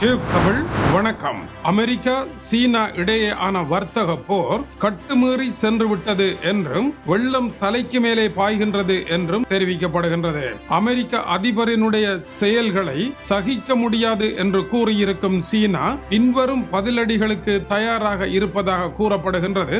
Tube Tamil வணக்கம். America சீனா இடையேயான வர்த்தக போர் கட்டுமீறி சென்று விட்டது என்றும் வெள்ளம் தலைக்கு மேலே பாய்கின்றது என்றும் தெரிவிக்கப்படுகின்றது. அமெரிக்க அதிபரினுடைய செயல்களை சகிக்க முடியாது என்று கூறியிருக்கும் சீனா பின்வரும் பதிலடிகளுக்கு தயாராக இருப்பதாக கூறப்படுகின்றது.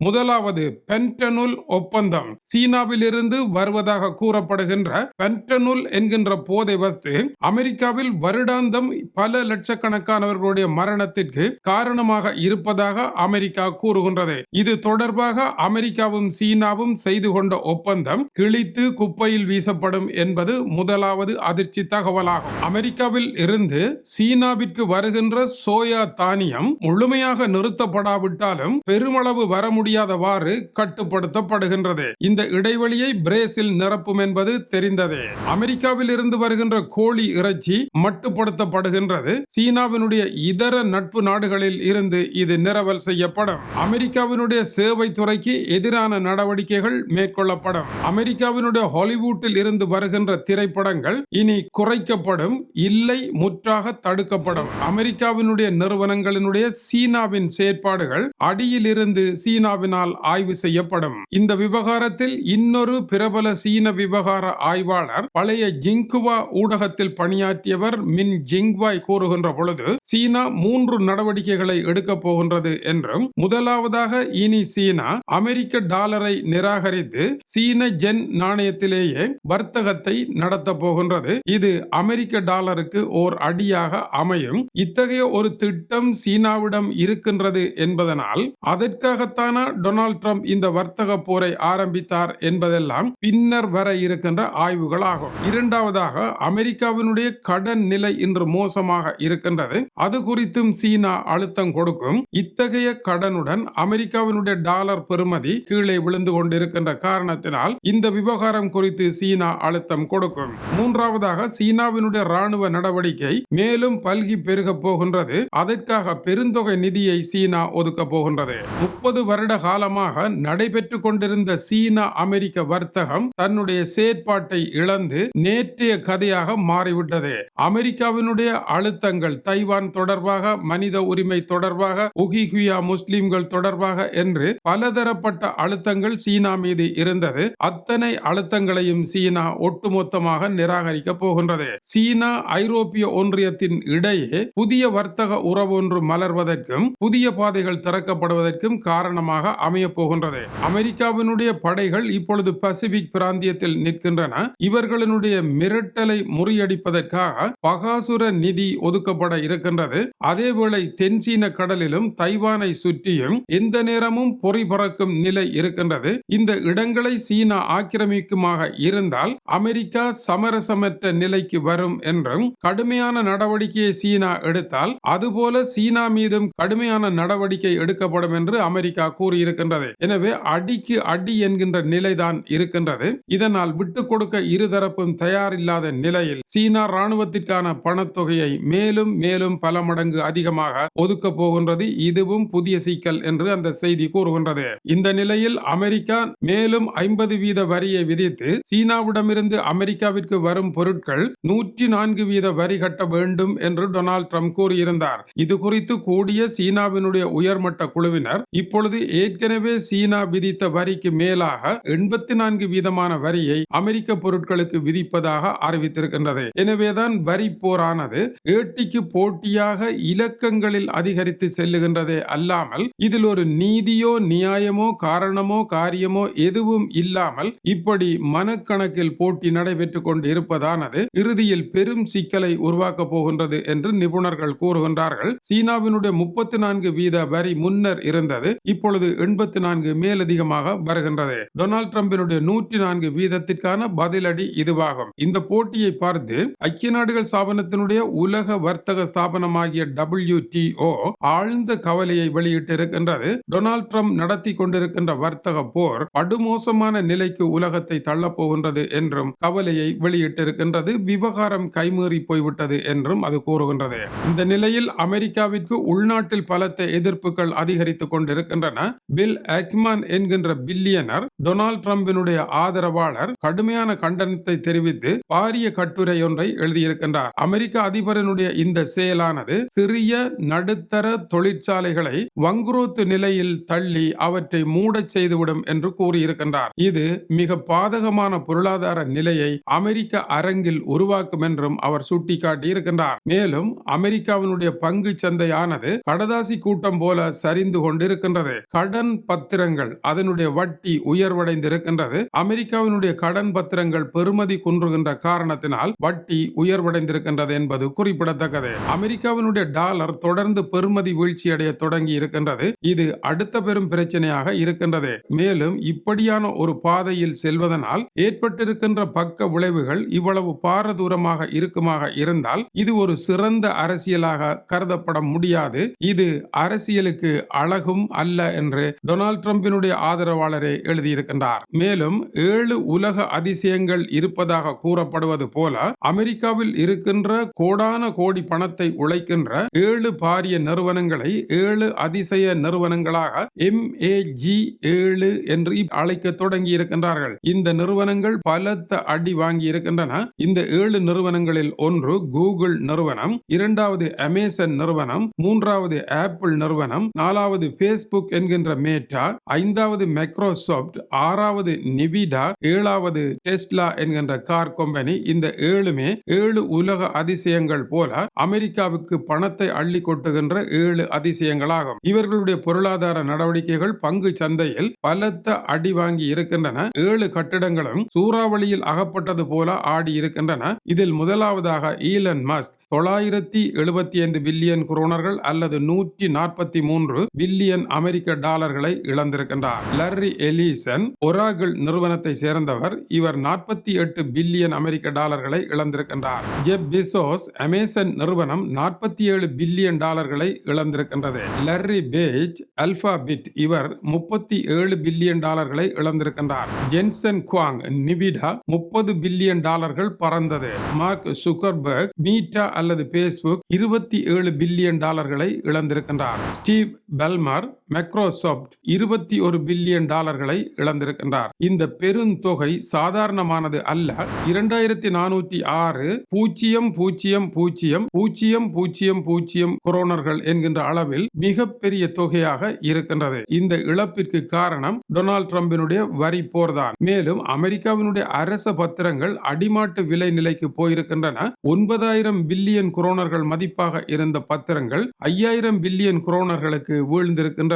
முதலாவது பென்டனுல் ஒப்பந்தம். சீனாவிலிருந்து வருவதாக கூறப்படுகின்ற பென்டனுல் என்கின்ற போதை வஸ்து அமெரிக்காவில் வருடாந்தம் பல லட்சக்கணக்கானவர்களுடைய மரணத்திற்கு காரணமாக இருப்பதாக அமெரிக்கா கூறுகின்றது. இது தொடர்பாக அமெரிக்காவும் சீனாவும் செய்து கொண்ட ஒப்பந்தம் கிழித்து குப்பையில் வீசப்படும் என்பது முதலாவது அதிர்ச்சி தகவலாகும். அமெரிக்காவில் இருந்து சீனாவிற்கு வருகின்ற சோயா தானியம் முழுமையாக நிறுத்தப்படாவிட்டாலும் பெருமளவு வர முடியும் முடியாதவாறு கட்டுப்படுத்தப்படுகின்றது. இந்த இடைவெளியை பிரேசில் நிரப்பும் என்பது தெரிந்ததே. அமெரிக்காவில் இருந்து வருகின்ற கோழி இறைச்சி மட்டுப்படுத்தப்படுகின்றது. சீனாவினுடைய இதர நட்பு நாடுகளில் இருந்து இது நிரவல் செய்யப்படும். அமெரிக்காவினுடைய சேவை துறைக்கு எதிரான நடவடிக்கைகள் மேற்கொள்ளப்படும். அமெரிக்காவினுடைய ஹாலிவுட்டில் இருந்து வருகின்ற திரைப்படங்கள் இனி குறைக்கப்படும் இல்லை முற்றாக தடுக்கப்படும். அமெரிக்காவினுடைய நிறுவனங்களினுடைய சீனாவின் செயற்பாடுகள் அடியிலிருந்து சீனா சீனாவினால் ஆய்வு செய்யப்படும். இந்த விவகாரத்தில் இன்னொரு பிரபல சீன விவகார ஆய்வாளர் பழைய ஜிங்குவா ஊடகத்தில் பணியாற்றியவர் மின் ஜிங்வாய் கூறுகின்ற பொழுது சீனா மூன்று நடவடிக்கைகளை எடுக்கப் போகின்றது என்றும் முதலாவதாக இனி சீனா அமெரிக்க டாலரை நிராகரித்து சீன ஜென் நாணயத்திலேயே வர்த்தகத்தை நடத்த போகின்றது. இது அமெரிக்க டாலருக்கு ஓர் அடியாக அமையும். இத்தகைய ஒரு திட்டம் சீனாவிடம் இருக்கின்றது என்பதனால் அதற்காகத்தான டொனால்ட் ட்ரம்ப் இந்த வர்த்தக போரை ஆரம்பித்தார் என்பதெல்லாம் பின்னர் வர இருக்கின்ற ஆய்வுகள் ஆகும் இரண்டாவதாக அமெரிக்காவினுடைய கடன் நிலை இன்று மோசமாக இருக்கின்றது. அது குறித்தும் சீனா அழுத்தம் கொடுக்கும். இத்தகைய கடனுடன் அமெரிக்காவினுடைய டாலர் பெறுமதி கீழே விழுந்து கொண்டிருக்கின்ற காரணத்தினால் இந்த விவகாரம் குறித்து சீனா அழுத்தம் கொடுக்கும். மூன்றாவதாக சீனாவினுடைய ராணுவ நடவடிக்கை மேலும் பல்கி பெருக போகின்றது. அதற்காக பெருந்தொகை நிதியை சீனா ஒதுக்க போகின்றது. முப்பது வருட காலமாக நடைபெற்று கொண்டிருந்த சீனா அமெரிக்க வர்த்தகம் தன்னுடைய செயற்பாட்டை இழந்து நேற்றைய கதையாக மாறிவிட்டது. அமெரிக்காவினுடைய அழுத்தங்கள் தைவான் தொடர்பாக மனித உரிமை தொடர்பாக உகிஹுயா முஸ்லிம்கள் தொடர்பாக என்று பலதரப்பட்ட அழுத்தங்கள் சீனா மீது இருந்தது. அத்தனை அழுத்தங்களையும் சீனா ஒட்டுமொத்தமாக நிராகரிக்க போகின்றது. சீனா ஐரோப்பிய ஒன்றியத்தின் இடையே புதிய வர்த்தக உறவு ஒன்று மலர்வதற்கும் புதிய பாதைகள் திறக்கப்படுவதற்கும் காரணமாக அமையப் போகின்றது. அமெரிக்காவினுடைய படைகள் இப்பொழுது பசிபிக் பிராந்தியத்தில் நிற்கின்றன. இவர்களினுடைய மிரட்டலை முறியடிப்பதற்காக பகாசுர நிதி ஒதுக்கப்பட இருக்கின்றது. அதேவேளை தென்சீன கடலிலும் தைவானை சுற்றியும் எந்த நேரமும் பொறி பறக்கும் நிலை இருக்கின்றது. இந்த இடங்களை சீனா ஆக்கிரமிக்குமாக இருந்தால் அமெரிக்கா சமரசமற்ற நிலைக்கு வரும் என்றும் கடுமையான நடவடிக்கையை சீனா எடுத்தால் அதுபோல சீனா மீதும் கடுமையான நடவடிக்கை எடுக்கப்படும் என்று அமெரிக்கா கூறி கூறியிருக்கின்றது எனவே அடிக்கு அடி என்கின்ற நிலைதான் இருக்கின்றது. இதனால் விட்டு கொடுக்க இருதரப்பும் தயாரில்லாத நிலையில் சீனா ராணுவத்திற்கான பணத்தொகையை மேலும் மேலும் பல மடங்கு அதிகமாக ஒதுக்க போகின்றது. இதுவும் புதிய சிக்கல் என்று அந்த செய்தி கூறுகின்றது. இந்த நிலையில் அமெரிக்கா மேலும் ஐம்பது வீத வரியை விதித்து சீனாவிடமிருந்து அமெரிக்காவிற்கு வரும் பொருட்கள் நூற்றி நான்கு வீத வரி கட்ட வேண்டும் என்று டொனால்ட் ட்ரம்ப் கூறியிருந்தார். இது குறித்து கூடிய சீனாவினுடைய உயர்மட்ட குழுவினர் இப்பொழுது ஏற்கனவே சீனா விதித்த வரிக்கு மேலாக எண்பத்தி நான்கு வீதமான வரியை அமெரிக்க பொருட்களுக்கு விதிப்பதாக அறிவித்திருக்கின்றது. எனவேதான் வரி போரானது ஏட்டிக்கு போட்டியாக இலக்கங்களில் அதிகரித்து செல்லுகின்றதே அல்லாமல் இதில் ஒரு நீதியோ நியாயமோ காரணமோ காரியமோ எதுவும் இல்லாமல் இப்படி மனக்கணக்கில் போட்டி நடைபெற்றுக் கொண்டு இருப்பதானது இறுதியில் பெரும் சிக்கலை உருவாக்கப் போகின்றது என்று நிபுணர்கள் கூறுகின்றார்கள். சீனாவினுடைய முப்பத்தி நான்கு வீத வரி முன்னர் இருந்தது இப்பொழுது எண்பத்தி நான்கு மேலதிகமாக வருகின்றது. டொனால்டு டிரம்பினுடைய நூற்றி நான்கு வீதத்திற்கான பதிலடி இதுவாகும். இந்த போட்டியை பார்த்து ஐக்கிய நாடுகள் ஸ்தாபனத்தினுடைய உலக வர்த்தக ஸ்தாபனமாகிய டபிள்யூ WTO ஆழ்ந்த கவலையை வெளியிட்டிருக்கின்றது. டொனால்டு ட்ரம்ப் நடத்தி கொண்டிருக்கின்ற வர்த்தக போர் படுமோசமான நிலைக்கு உலகத்தை தள்ளப்போகின்றது என்றும் கவலையை வெளியிட்டிருக்கின்றது. விவகாரம் கைமீறி போய்விட்டது என்றும் அது கூறுகின்றது. இந்த நிலையில் அமெரிக்காவிற்கு உள்நாட்டில் பலத்த எதிர்ப்புகள் அதிகரித்துக் கொண்டிருக்கின்றன. பில் அக்மான் என்கின்ற பில்லியனர் டொனால்ட் ட்ரம்பினுடைய ஆதரவாளர் கடுமையான கண்டனத்தை தெரிவித்து பாரிய கட்டுரை ஒன்றை எழுதியிருக்கின்றார். அமெரிக்க அதிபரனுடைய இந்த செயலானது சிறிய நடுத்தர தொழிற்சாலைகளை வங்குரோத்து நிலையில் தள்ளி அவற்றை மூடச் செய்துவிடும் என்று கூறியிருக்கின்றார். இது மிக பாதகமான பொருளாதார நிலையை அமெரிக்க அரங்கில் உருவாக்கும் என்றும் அவர் சுட்டிக்காட்டியிருக்கின்றார். மேலும் அமெரிக்காவினுடைய பங்கு சந்தையானது கடதாசி கூட்டம் போல சரிந்து கொண்டிருக்கின்றது. கடன் பத்திரங்கள் அதனுடைய வட்டி உயர்வடைந்திருக்கின்றது. அமெரிக்காவினுடைய கடன் பத்திரங்கள் பெறுமதி குன்றுகின்ற காரணத்தினால் வட்டி உயர்வடைந்திருக்கின்றது என்பது குறிப்பிடத்தக்கது. அமெரிக்காவினுடைய டாலர் தொடர்ந்து பெறுமதி வீழ்ச்சியடைய தொடங்கி இருக்கின்றது இது அடுத்த பெரும் பிரச்சனையாக இருக்கின்றது. மேலும் இப்படியான ஒரு பாதையில் செல்வதனால் ஏற்பட்டிருக்கின்ற பக்க விளைவுகள் இவ்வளவு பாரதூரமாக இருக்குமாக இருந்தால் இது ஒரு சிறந்த அரசியலாக கருதப்பட முடியாது. இது அரசியலுக்கு அழகும் அல்ல என்று டொனால்ட் ட்ரம்பினுடைய ஆதரவாளரே எழுதியிருக்கின்றார். மேலும் ஏழு உலக அதிசயங்கள் இருப்பதாக கூறப்படுவது போல அமெரிக்காவில் இருக்கின்ற கோடான கோடி பணத்தை உழைக்கின்ற ஏழு பாரிய நிறுவனங்களை ஏழு அதிசய நிறுவனங்களாக எம்ஏஜி ஏழு என்று அழைக்க தொடங்கி இருக்கின்றார்கள் இந்த நிறுவனங்கள் பலத்த அடி வாங்கி இருக்கின்றன இந்த ஏழு நிறுவனங்களில் ஒன்று கூகுள் நிறுவனம் இரண்டாவது அமேசன் நிறுவனம் மூன்றாவது ஆப்பிள் நிறுவனம் நாலாவது பேஸ்புக் என்கின்ற என்ற மேட்டா ஐந்தாவது மைக்ரோசாப்ட் ஆறாவது நிவிடா ஏழாவது டெஸ்லா என்கின்ற கார் கம்பெனி இந்த ஏழுமே ஏழு உலக அதிசயங்கள் போல அமெரிக்காவுக்கு பணத்தை அள்ளி கொட்டுகின்ற ஏழு அதிசயங்களாகும். இவர்களுடைய பொருளாதார நடவடிக்கைகள் பங்கு சந்தையில் பலத்த அடி வாங்கி இருக்கின்றன. ஏழு கட்டிடங்களும் சூறாவளியில் அகப்பட்டது போல ஆடி இருக்கின்றன. இதில் முதலாவதாக ஈலன் மஸ்க் தொள்ளாயிரத்தி எழுபத்தி ஐந்து பில்லியன் குரோனர்கள் அல்லது நூற்றி நாற்பத்தி மூன்று பில்லியன் அமெரிக்க டாலர் டாலர்களை இழந்திருக்கின்றார். லர்ரி எலிசன் ஒராகிள் நிறுவனத்தை சேர்ந்தவர் இவர் நாற்பத்தி எட்டு பில்லியன் அமெரிக்க டாலர்களை இழந்திருக்கின்றார். ஜெப் பிசோஸ் அமேசன் நிறுவனம் நாற்பத்தி ஏழு பில்லியன் டாலர்களை இழந்திருக்கின்றது. லர்ரி பேஜ் அல்பாபிட் இவர் முப்பத்தி ஏழு பில்லியன் டாலர்களை இழந்திருக்கின்றார். ஜென்சன் குவாங் நிவிடா முப்பது பில்லியன் டாலர்கள் பறந்தது. மார்க் சுகர்பர்க் மீட்டா அல்லது பேஸ்புக் இருபத்தி ஏழு பில்லியன் டாலர்களை இழந்திருக்கின்றார். ஸ்டீவ் பெல்மர் மைக்ரோசாப்ட் இருபத்தி ஒரு பில்லியன் டாலர்களை இழந்திருக்கின்றார். இந்த பெருந்தொகை சாதாரணமானது அல்ல. இரண்டாயிரத்தி நானூற்றி ஆறு பூஜ்ஜியம் பூஜ்ஜியம் பூஜ்ஜியம் பூஜ்ஜியம் பூஜ்ஜியம் பூஜ்ஜியம் கொரோனர்கள் என்கின்ற அளவில் மிகப்பெரிய தொகையாக இருக்கின்றது. இந்த இழப்பிற்கு காரணம் டொனால்ட் ட்ரம்பினுடைய வரி போர்தான். மேலும் அமெரிக்காவினுடைய அரச பத்திரங்கள் அடிமாட்டு விலை நிலைக்கு போயிருக்கின்றன. ஒன்பதாயிரம் பில்லியன் குரோனர்கள் மதிப்பாக இருந்த பத்திரங்கள் ஐயாயிரம் பில்லியன் குரோனர்களுக்கு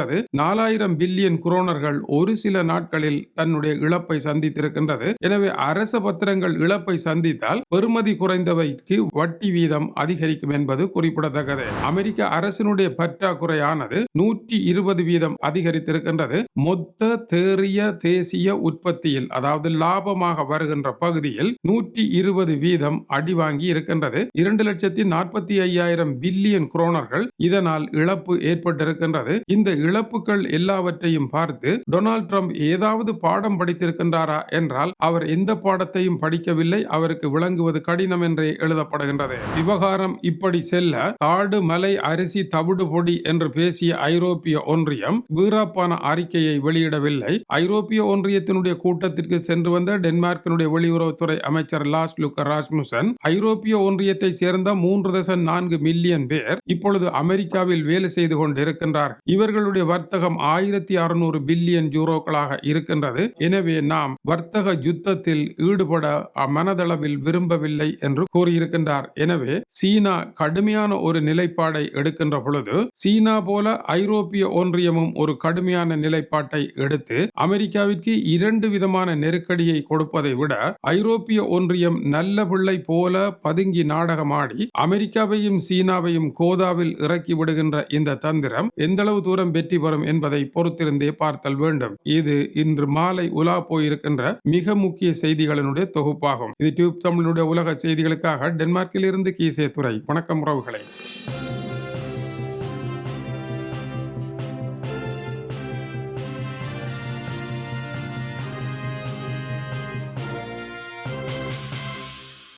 வீழ்ந்திருக்கின்றது நாலாயிரம் பில்லியன் குரோனர்கள் ஒரு சில நாட்களில் தன்னுடைய இழப்பை சந்தித்திருக்கின்றது. எனவே அரச பத்திரங்கள் இழப்பை சந்தித்தால் பெறுமதி குறைந்தவைக்கு வட்டி வீதம் அதிகரிக்கும் என்பது குறிப்பிடத்தக்கது. அமெரிக்க அரசினுடைய பற்றாக்குறையானது நூற்றி இருபது வீதம் அதிகரித்திருக்கின்றது. மொத்த தேறிய தேசிய உற்பத்தியில் அதாவது லாபமாக வருகின்ற பகுதியில் நூற்றி இருபது வீதம் அடி வாங்கி இருக்கின்றது. இரண்டு லட்சத்தி நாற்பத்தி ஐயாயிரம் பில்லியன் குரோனர்கள் இதனால் இழப்பு ஏற்பட்டிருக்கின்றது. இந்த இழப்புகள் எல்லாவற்றையும் பார்த்து டொனால்ட் ட்ரம்ப் ஏதாவது பாடம் படித்திருக்கின்றாரா என்றால் அவர் எந்த பாடத்தையும் படிக்கவில்லை அவருக்கு விளங்குவது கடினம் என்றே எழுதப்படுகின்றது. விவகாரம் இப்படி செல்ல காடு மலை அரிசி தவிடு பொடி என்று பேசிய ஐரோப்பிய ஒன்றியம் வீராப்பான அறிக்கையை வெளியிடவில்லை. ஐரோப்பிய ஒன்றியத்தினுடைய கூட்டத்திற்கு சென்று வந்த டென்மார்க்கினுடைய வெளியுறவுத்துறை அமைச்சர் லாஸ் லுக்க ராஸ்முசன் ஐரோப்பிய ஒன்றியத்தை சேர்ந்த மூன்று தசம் நான்கு மில்லியன் பேர் இப்பொழுது அமெரிக்காவில் வேலை செய்து கொண்டிருக்கின்றார் இவர்களுடைய வர்த்தகம் ஆயிரத்தி அறுநூறு பில்லியன் யூரோக்களாக இருக்கின்றது. எனவே நாம் வர்த்தக யுத்தத்தில் ஈடுபட மனதளவில் விரும்பவில்லை என்று கூறியிருக்கின்றார். எனவே சீனா கடுமையான ஒரு நிலைப்பாடை எடுக்கின்ற பொழுது சீனா போல ஐரோப்பிய ஒன்றியமும் ஒரு கடுமையான நிலைப்பாட்டை எடுத்து அமெரிக்காவிற்கு இரண்டு விதமான நெருக்கடியை கொடுப்பதை விட ஐரோப்பிய ஒன்றியம் நல்ல பிள்ளை போல பதுங்கி நாடகமாடி அமெரிக்காவையும் சீனாவையும் கோதாவில் இறக்கி விடுகின்ற இந்த தந்திரம் எந்தளவு தூரம் வெற்றி பெறும் என்பதை பொறுத்திருந்தே பார்த்தல் வேண்டும். இது இன்று மாலை உலா போயிருக்கின்ற மிக முக்கிய செய்திகளினுடைய தொகுப்பாகும். இது டியூப் தமிழனுடைய உலக செய்திகளுக்காக டென்மார்க்கில் இருந்து கீசே துறை வணக்கம் உறவுகளை.